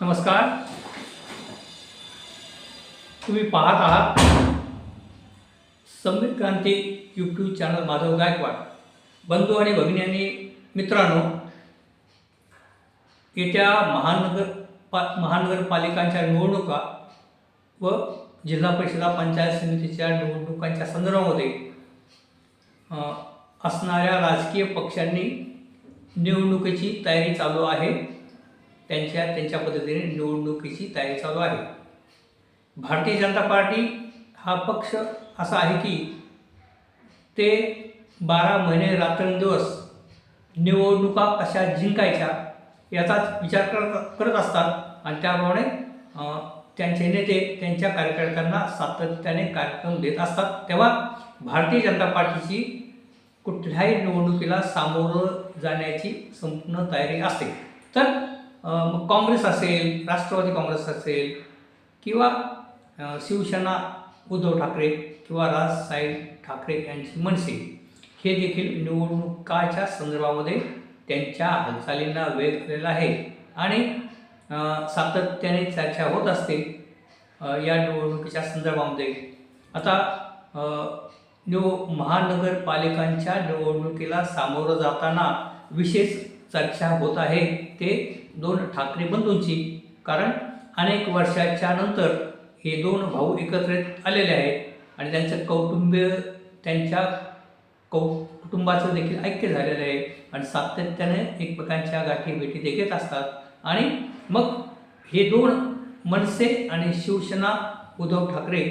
नमस्कार. तुम्ही पाहत आहात संबित क्रांती यूट्यूब चॅनल माधव गायकवाड. बंधू आणि भगिनी मित्रांनो येत्या महानगर पा महानगरपालिकांच्या निवडणुका व जिल्हा परिषदा पंचायत समितीच्या निवडणुकांच्या संदर्भामध्ये असणाऱ्या राजकीय पक्षांनी निवडणुकीची तयारी चालू आहे. त्यांच्या त्यांच्या पद्धतीने निवडणुकीची तयारी चालू आहे. भारतीय जनता पार्टी हा पक्ष असा आहे की ते बारा महिने रात्रंदिवस निवडणुका कशा जिंकायच्या याचाच विचार करत करत असतात आणि त्याप्रमाणे त्यांचे नेते त्यांच्या कार्यकर्त्यांना सातत्याने कार्यक्रम देत असतात. तेव्हा भारतीय जनता पार्टीची कुठल्याही निवडणुकीला सामोरं जाण्याची संपूर्ण तयारी असते. तर मग काँग्रेस असेल राष्ट्रवादी काँग्रेस असेल किंवा शिवसेना उद्धव ठाकरे किंवा राजसाहेब ठाकरे यांची मनसे हे देखील निवडणुकाच्या संदर्भामध्ये त्यांच्या हालचालींना वेग आलेला आहे. आणि सातत्याने चर्चा होत असते या निवडणुकीच्या संदर्भामध्ये. आता निव महानगरपालिकांच्या निवडणुकीला सामोरं जाताना विशेष चर्चा होत आहे ते दोन ठाकरे बंधूंची. कारण अनेक वर्षाच्या नंतर हे दोन भाऊ एकत्रित आलेले आहेत आणि त्यांचं कौटुंबीय त्यांच्या कौ कुटुंबाचं देखील ऐक्य झालेलं आहे. आणि सातत्याने एकमेकांच्या गाठी भेटी ते घेत असतात. आणि मग हे दोन मनसे आणि शिवसेना उद्धव ठाकरे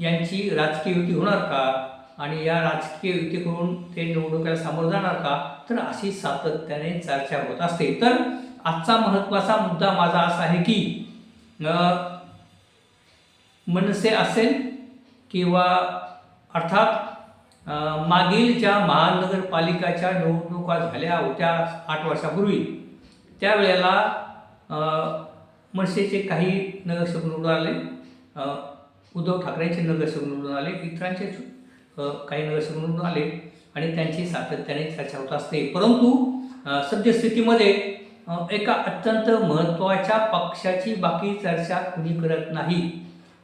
यांची राजकीय युती होणार का? आणि या राजकीय युतीकडून ते निवडणुकीला सामोरं जाणार का? तर अशी सातत्याने चर्चा होत असते. तर आजचा महत्त्वाचा मुद्दा माझा असा आहे की मनसे असेल किंवा अर्थात मागील ज्या महानगरपालिकाच्या निवडणुका झाल्या होत्या आठ वर्षापूर्वी त्यावेळेला मनसेचे काही नगरसेवक निवडून आले. उद्धव ठाकरेंचे नगरसेवक निवडून आले. इतरांचे काही नगरसेवक आले आणि त्यांची सातत्याने चर्चा होत असते. परंतु सद्यस्थितीमध्ये एका अत्यंत महत्त्वाच्या पक्षाची बाकी चर्चा कुणी करत नाही.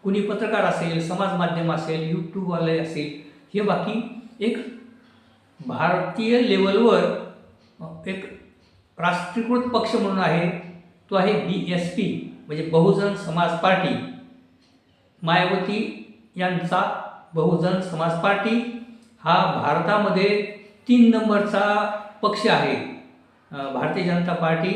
कुणी पत्रकार असेल समाज माध्यम असेल यूट्यूबवाले असेल हे बाकी एक भारतीय लेवलवर एक राष्ट्रीयकृत पक्ष म्हणून आहे तो आहे बी एस पी म्हणजे बहुजन समाज पार्टी. मायावती यांचा बहुजन समाज पार्टी हा भारतामध्ये तीन नंबरचा पक्ष आहे. भारतीय जनता पार्टी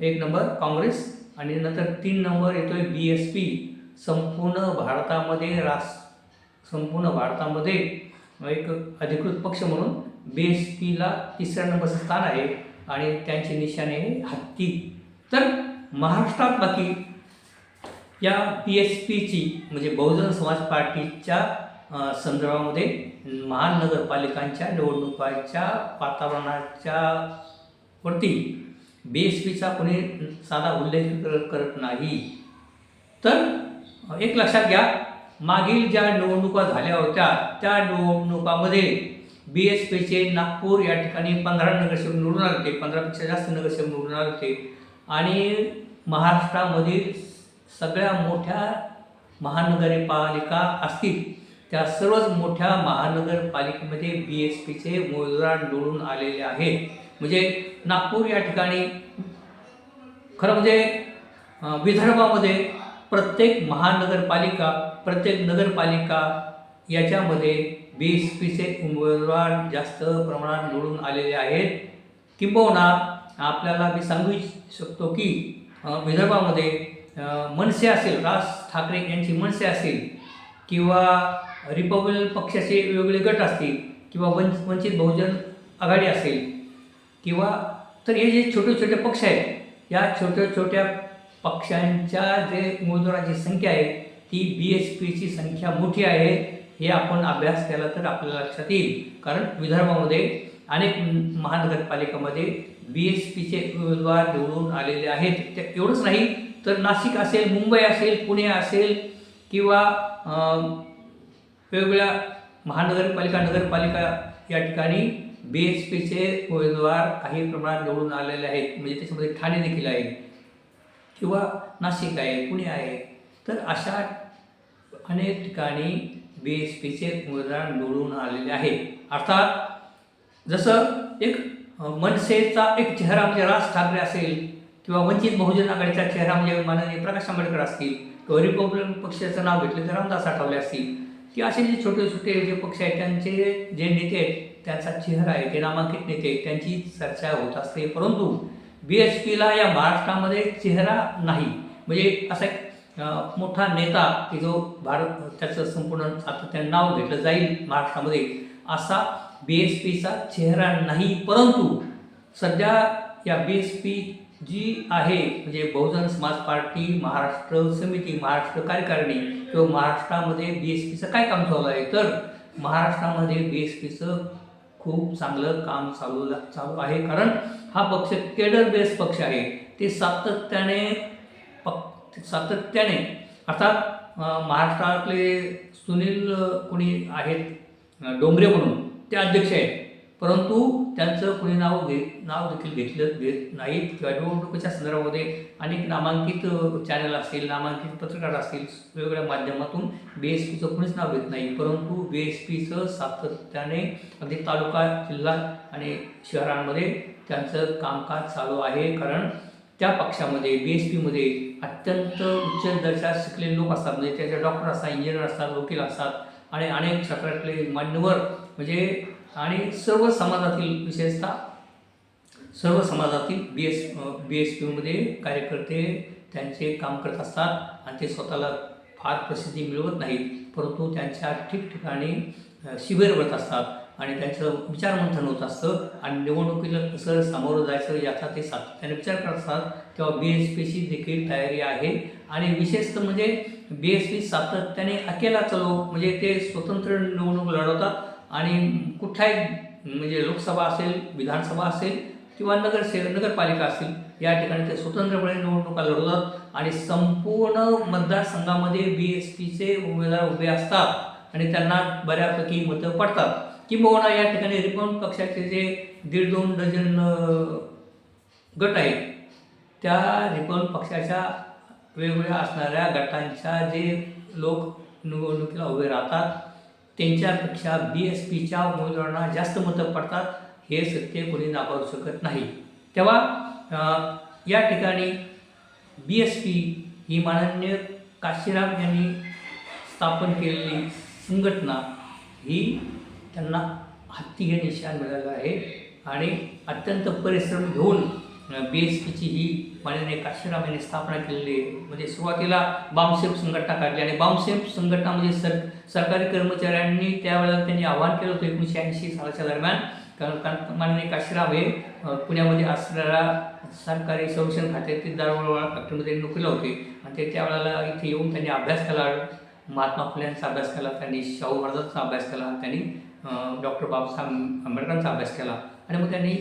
एक नंबर काँग्रेस आणि नंतर तीन नंबर येतोय बी एस पी. संपूर्ण भारतामध्ये रास संपूर्ण भारतामध्ये एक अधिकृत पक्ष म्हणून बी एस पीला तिसऱ्या नंबरचं स्थान आहे आणि त्यांचे निशाणे हत्ती. तर महाराष्ट्रात बाकी या पी एस पीची म्हणजे बहुजन समाज पार्टीच्या संदर्भामध्ये महानगरपालिकांच्या निवडणुकांच्या वातावरणाच्या वरती बी एस पीचा कोणी साधा उल्लेख करत नाही. तर एक लक्षात घ्या मागील ज्या निवडणुका झाल्या होत्या त्या निवडणुकामध्ये बी एस पीचे नागपूर या ठिकाणी पंधरा नगरसेवक निवडून आले होते पंधरापेक्षा जास्त नगरसेवक निवडून आले होते. आणि महाराष्ट्रामधील सगळ्या मोठ्या महानगरपालिका असतील त्या सर्वच मोठ्या महानगरपालिकेमध्ये बी एस पीचे उमेदवार निवडून आलेले आहेत. म्हणजे नागपूर या ठिकाणी खरं म्हणजे विदर्भामध्ये प्रत्येक महानगरपालिका प्रत्येक नगरपालिका याच्यामध्ये बी एस पीचे उमेदवार जास्त प्रमाणात निवडून आलेले आहेत. किंबहुना आपल्याला मी सांगू शकतो की विदर्भामध्ये मनसे असेल राज ठाकरे यांची मनसे असेल किंवा रिपब्लिकन पक्षाचे वेगवेगळे गट असतील किंवा वंच वंचित बहुजन आघाडी असेल किंवा तर हे जे छोटे छोटे पक्ष आहेत या छोट्या छोट्या पक्षांच्या जे उमेदवारांची संख्या आहे ती बी एस पीची संख्या मोठी आहे हे आपण अभ्यास केला तर आपल्याला लक्षात येईल. कारण विदर्भामध्ये अनेक महानगरपालिकामध्ये बी एस पीचे उमेदवार निवडून आलेले आहेत. ते एवढंच नाही तर नाशिक असेल मुंबई असेल पुणे असेल किंवा वेगवेगळ्या महानगरपालिका नगरपालिका या ठिकाणी बी एस पीचे उमेदवार काही प्रमाणात निवडून आलेले आहेत. म्हणजे त्याच्यामध्ये ठाणे देखील आहे. किंवा नाशिक आहे पुणे आहे. तर अशा अनेक ठिकाणी बी एस पीचे उमेदवार निवडून आलेले आहेत. अर्थात जसं एक मनसेचा एक चेहरा म्हणजे राज ठाकरे असेल किंवा वंचित बहुजन आघाडीचा चेहरा म्हणजे माननीय प्रकाश आंबेडकर असतील किंवा रिपब्लिकन पक्षाचं नाव घेतलं तर रामदास आठवले असतील. की असे जे छोटे छोटे जे पक्ष आहेत त्यांचे जे नेते आहेत त्यांचा चेहरा आहे ते नामांकित नेते आहेत त्यांची चर्चा होत असते. परंतु बी एस पीला या महाराष्ट्रामध्ये चेहरा नाही. म्हणजे असा एक मोठा नेता की जो भारत त्याचं संपूर्ण सातत्याने नाव घेतलं जाईल महाराष्ट्रामध्ये असा बी एस पीचा चेहरा नाही. परंतु सध्या या बी एस पी जी आहे म्हणजे बहुजन समाज पार्टी महाराष्ट्र समिती महाराष्ट्र कार्यकारिणी किंवा महाराष्ट्रामध्ये बी एस पीचं काय काम चालू आहे? तर महाराष्ट्रामध्ये बी एस पीचं खूप चांगलं काम चालू चालू आहे. कारण हा पक्ष केडर बेस पक्ष आहे. ते सातत्याने पक सातत्याने अर्थात महाराष्ट्रातले सुनील कोणी आहेत डोंगरे म्हणून ते अध्यक्ष आहेत. परंतु त्यांचं कोणी नाव घे नाव देखील घेतलं घेत नाहीत किंवा निवडणुकीच्या संदर्भामध्ये अनेक नामांकित चॅनल असतील नामांकित पत्रकार असतील वेगवेगळ्या माध्यमातून बी एस पीचं कोणीच नाव घेत नाही. परंतु बी एस पीचं सातत्याने अगदी तालुका जिल्हा आणि शहरांमध्ये त्यांचं कामकाज चालू आहे. कारण त्या पक्षामध्ये बी एस पीमध्ये अत्यंत उच्च दर्जा शिकलेले लोक असतात. म्हणजे त्याचे डॉक्टर असतात इंजिनियर असतात वकील असतात आणि अनेक क्षेत्रातले मान्यवर म्हणजे आणि सर्व समाजातील विशेषतः सर्व समाजातील बी एस बी एस पीमध्ये कार्यकर्ते त्यांचे काम करत असतात आणि ते स्वतःला फार प्रसिद्धी मिळवत नाहीत. परंतु त्यांच्या ठिकठिकाणी शिबिर भरत असतात आणि त्यांचं विचारमंथन होत असतं आणि निवडणुकीला कसं सामोरं जायचं याचा ते सातत्याने विचार करत असतात. तेव्हा बी एस पीची देखील तयारी आहे. आणि विशेषतः म्हणजे बी एस पी सातत्याने अकेला चलो म्हणजे ते स्वतंत्र निवडणूक लढवतात. आणि कुठलाही म्हणजे लोकसभा असेल विधानसभा असेल किंवा नगरसे नगरपालिका असतील या ठिकाणी ते स्वतंत्रपणे निवडणुका लढवतात आणि संपूर्ण मतदारसंघामध्ये बी एस पीचे उमेदवार उभे असतात आणि त्यांना बऱ्यापैकी मतं पडतात. किंबहुना या ठिकाणी रिपब्लिक पक्षाचे जे दीड दोन डझन गट आहेत त्या रिपब्लिक पक्षाच्या वेगवेगळ्या असणाऱ्या गटांच्या जे लोक निवडणुकीला उभे राहतात त्यांच्यापेक्षा बी एस पीच्या उमेदवारांना जास्त मतं पडतात हे सत्य कोणी नाकारू शकत नाही. तेव्हा या ठिकाणी बी एस पी ही माननीय काशीराम यांनी स्थापन केलेली संघटना ही त्यांना हत्ती हे निशाण मिळालं आहे आणि अत्यंत परिश्रम घेऊन बी एस पीची ही माननीय काशीराम यांनी स्थापना केलेली म्हणजे सुरुवातीला बामसेफ संघटना काढली आणि बामसेफ संघटना म्हणजे सर सरकारी कर्मचाऱ्यांनी त्यावेळेला त्यांनी आवाहन केलं होतं एकोणीसशे ऐंशी सालाच्या दरम्यान. कारण कारण माननीय काशीराम हे पुण्यामध्ये असणाऱ्या सरकारी संरक्षण खात्यातील दारोळा फॅक्टरीमध्ये नोकरीला होते. आणि ते त्यावेळेला इथे येऊन त्यांनी अभ्यास केला. महात्मा फुल्यांचा अभ्यास केला त्यांनी शाहू महाराजांचा अभ्यास केला त्यांनी डॉक्टर बाबासाहेब आंबेडकरांचा अभ्यास केला. आणि मग त्यांनी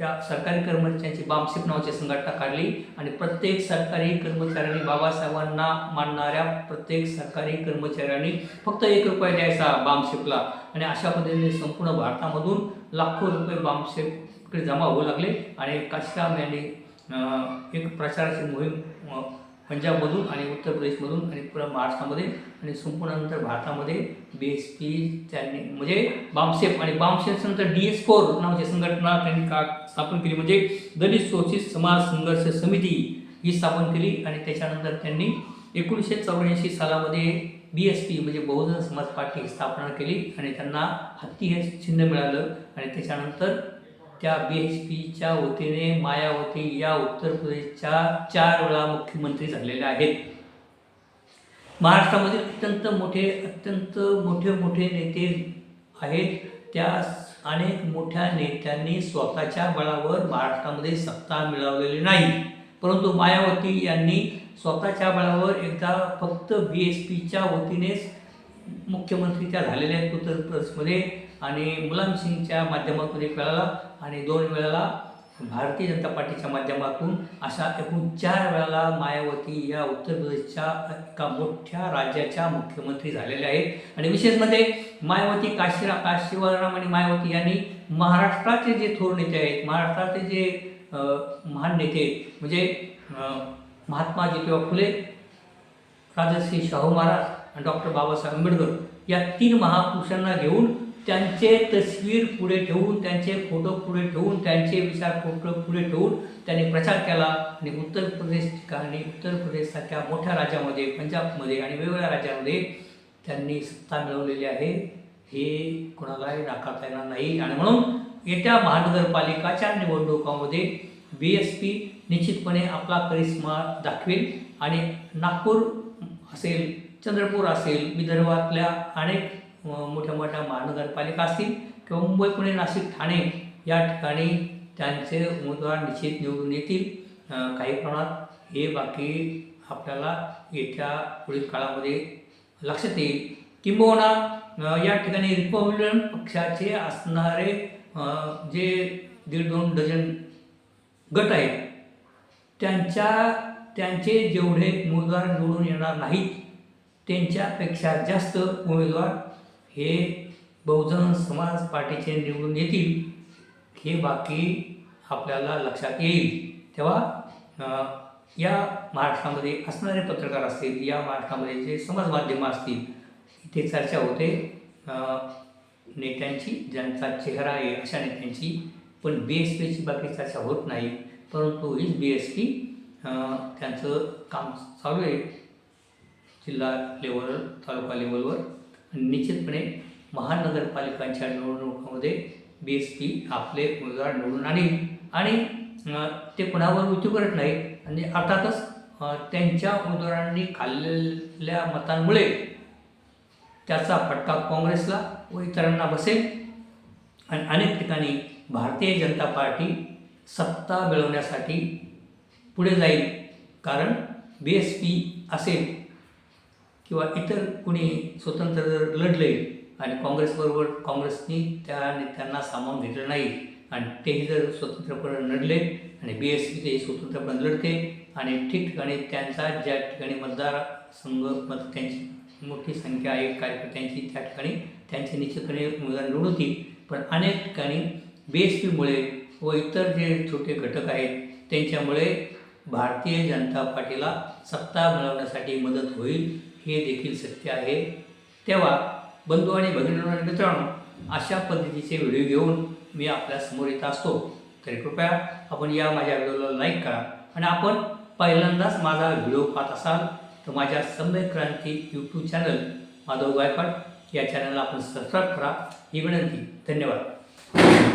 या सरकारी कर्मचाऱ्यांची बामशिप नावाची संघटना काढली आणि प्रत्येक सरकारी कर्मचाऱ्यांनी बाबासाहेबांना मानणाऱ्या प्रत्येक सरकारी कर्मचाऱ्यांनी फक्त एक रुपया द्यायचा बामशिपला. आणि अशा पद्धतीने संपूर्ण भारतामधून लाखो रुपये बामशिपकडे जमा होऊ लागले. आणि काशीराम यांनी एक प्रचाराची मोहीम पंजाबमधून आणि उत्तर प्रदेशमधून आणि पुरा महाराष्ट्रामध्ये आणि संपूर्णानंतर भारतामध्ये बी एस पी त्यांनी म्हणजे बामसेफ आणि बामसेफनंतर डी एस फोर नावाची संघटना त्यांनी का स्थापन केली म्हणजे दलित शोषित समाज संघर्ष समिती ही स्थापन केली आणि त्याच्यानंतर त्यांनी एकोणीसशे चौऱ्याऐंशी सालामध्ये बी एस पी म्हणजे बहुजन समाज पार्टी स्थापना केली आणि त्यांना हत्ती हे चिन्ह मिळालं आणि त्याच्यानंतर त्या बी एच पीच्या वतीने मायावती या उत्तर प्रदेशच्या चार वेळा मुख्यमंत्री झालेल्या आहेत. महाराष्ट्रामध्ये अत्यंत मोठे अत्यंत मोठे मोठे नेते आहेत. त्या अनेक मोठ्या नेत्यांनी स्वतःच्या बळावर महाराष्ट्रामध्ये सत्ता मिळवलेली नाही. परंतु मायावती यांनी स्वतःच्या बळावर एकदा फक्त बी एस पीच्या वतीनेच मुख्यमंत्री त्या झालेल्या आहेत उत्तर प्रदेशमध्ये आणि मुलायम सिंगच्या माध्यमातून एक वेळाला आणि दोन वेळाला भारतीय जनता पार्टीच्या माध्यमातून अशा एकूण चार वेळाला मायावती या उत्तर प्रदेशच्या एका मोठ्या राज्याच्या मुख्यमंत्री झालेल्या आहेत. आणि विशेष म्हणजे मायावती काशीरा काशीवरराम आणि मायावती यांनी महाराष्ट्राचे जे थोर नेते आहेत महाराष्ट्राचे जे महान नेते म्हणजे महात्माजी महात्मा ज्योतिबा फुले राजश्री शाहू महाराज आणि डॉक्टर बाबासाहेब आंबेडकर या तीन महापुरुषांना घेऊन त्यांचे तस्वीर पुढे ठेवून त्यांचे फोटो पुढे ठेवून त्यांचे विचार फोटो पुढे ठेवून त्यांनी प्रचार केला. आणि उत्तर प्रदेश ठिकाणी उत्तर प्रदेशसारख्या मोठ्या राज्यामध्ये पंजाबमध्ये आणि वेगवेगळ्या राज्यामध्ये त्यांनी सत्ता मिळवलेली आहे. हे कोणालाही नाकारता येणार नाही. आणि म्हणून येत्या महानगरपालिकाच्या निवडणुकामध्ये बी एस पी निश्चितपणे आपला करिश्मा दाखवेल. आणि नागपूर असेल चंद्रपूर असेल विदर्भातल्या अनेक मोठ्या मोठ्या महानगरपालिका असतील किंवा मुंबई पुणे नाशिक ठाणे या ठिकाणी त्यांचे उमेदवार निश्चित निवडून येतील. काही प्रमाणात हे बाकी आपल्याला येत्या पुढील काळामध्ये लक्षात येईल. किंबहुना या ठिकाणी रिपब्लिकन पक्षाचे असणारे जे दीड दोन डझन गट आहेत त्यांच्या त्यांचे जेवढे उमेदवार निवडून येणार नाहीत त्यांच्यापेक्षा जास्त उमेदवार हे बहुजन समाज पार्टीचे निवडून येतील हे बाकी आपल्याला लक्षात येईल. तेव्हा या महाराष्ट्रामध्ये असणारे पत्रकार असतील या महाराष्ट्रामध्ये जे समाज माध्यमं असतील इथे चर्चा होते. नेत्यांची ज्यांचा चेहरा आहे अशा नेत्यांची पण बी एस पीची बाकी चर्चा होत नाही. परंतु हीच बी एस पी त्यांचं काम चालू आहे. जिल्हा लेवल तालुका लेवलवर निश्चितपणे महानगरपालिकांच्या निवडणुकामध्ये बी एस पी आपले उमेदवार निवडून आणेल. आणि ते कुणावर मृत्यू करत नाही आणि अर्थातच त्यांच्या उमेदवारांनी खाल्लेल्या मतांमुळे त्याचा फटका काँग्रेसला व इतरांना बसेल. आणि अनेक ठिकाणी भारतीय जनता पार्टी सत्ता मिळवण्यासाठी पुढे जाईल. कारण बी एस पी असेल किंवा इतर कुणी स्वतंत्र जर लढले आणि काँग्रेसबरोबर काँग्रेसनी त्या नेत्यांना सामावून घेतलं नाही आणि तेही जर स्वतंत्रपणे लढले आणि बी एस पीचेही स्वतंत्रपणे लढते आणि ठिकठिकाणी त्यांचा ज्या ठिकाणी मतदार संघ मत त्यांची मोठी संख्या आहे कार्यकर्त्यांची त्या ठिकाणी त्यांचे निश्चितपणे उमेदवार निवडून पण अनेक ठिकाणी बी एस पीमुळे व इतर जे छोटे घटक आहेत त्यांच्यामुळे भारतीय जनता पार्टीला सत्ता मिळवण्यासाठी मदत होईल हे देखील सत्य आहे. तेव्हा बंधू आणि भगिनी मित्रांनो अशा पद्धतीचे व्हिडिओ घेऊन मी आपल्यासमोर येत असतो. तरी कृपया आपण या माझ्या व्हिडिओला लाईक करा आणि आपण पहिल्यांदाच माझा व्हिडिओ पाहत असाल तर माझ्या सम्यक क्रांती यूट्यूब चॅनल माधव गायकवाड या चॅनलला आपण सबस्क्राईब करा. ही विनंती. धन्यवाद.